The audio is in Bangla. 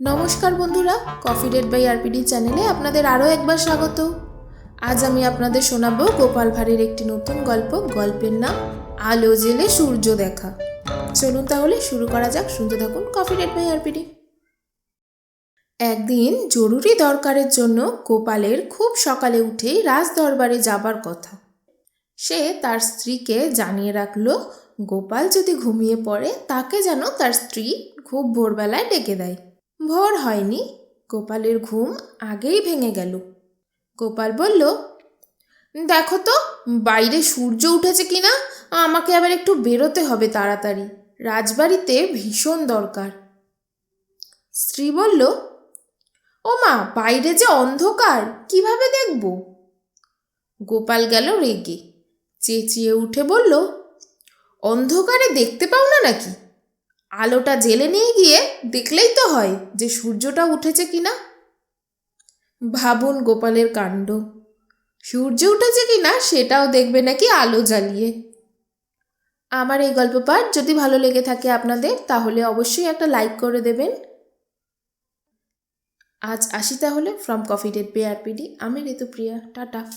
নমস্কার বন্ধুরা কফি ডেট বাই আরপিডি চ্যানেলে আপনাদের আরও একবার স্বাগত। আজ আমি আপনাদের শোনাবো গোপাল ভাঁড়ের একটি নতুন গল্প, গল্পের নাম আলো জেলে সূর্য দেখা। চলুন তাহলে শুরু করা যাক, শুনতে থাকুন কফি ডেট বাই আরপিডি একদিন জরুরি দরকারের জন্য গোপালের খুব সকালে উঠেই রাজ দরবারে যাবার কথা। সে তার স্ত্রীকে জানিয়ে রাখল, গোপাল যদি ঘুমিয়ে পড়ে, তাকে যেন তার স্ত্রী খুব ভোরবেলায় ডেকে দেয়। ভোর হয়নি। গোপালের ঘুম আগেই ভেঙে গেল। গোপাল বলল, দেখো তো, বাইরে সূর্য উঠেছে কিনা? আমাকে আবার একটু বেরোতে হবে তাড়াতাড়ি। রাজবাড়িতে ভীষণ দরকার। স্ত্রী বলল, ও মা, বাইরে যে অন্ধকার, কীভাবে দেখব? গোপাল গেল রেগে। চেঁচিয়ে উঠে বলল, অন্ধকারে দেখতে পাও না নাকি? আলোটা জেলে নিয়ে গিয়ে দেখলেই তো হয় যে সূর্যটা উঠেছে কিনা। ভাবুন গোপালের কাণ্ড। সূর্য উঠেছে কিনা সেটাও দেখবে নাকি আলো জ্বালিয়ে। আমার এই গল্প পাঠ যদি ভালো লেগে থাকে আপনাদের, তাহলে অবশ্যই একটা লাইক করে দেবেন। আজ আসি তাহলে ফ্রম কফি ডেট বিআরপিডি আমি ঋতুপ্রিয়া। টাটা।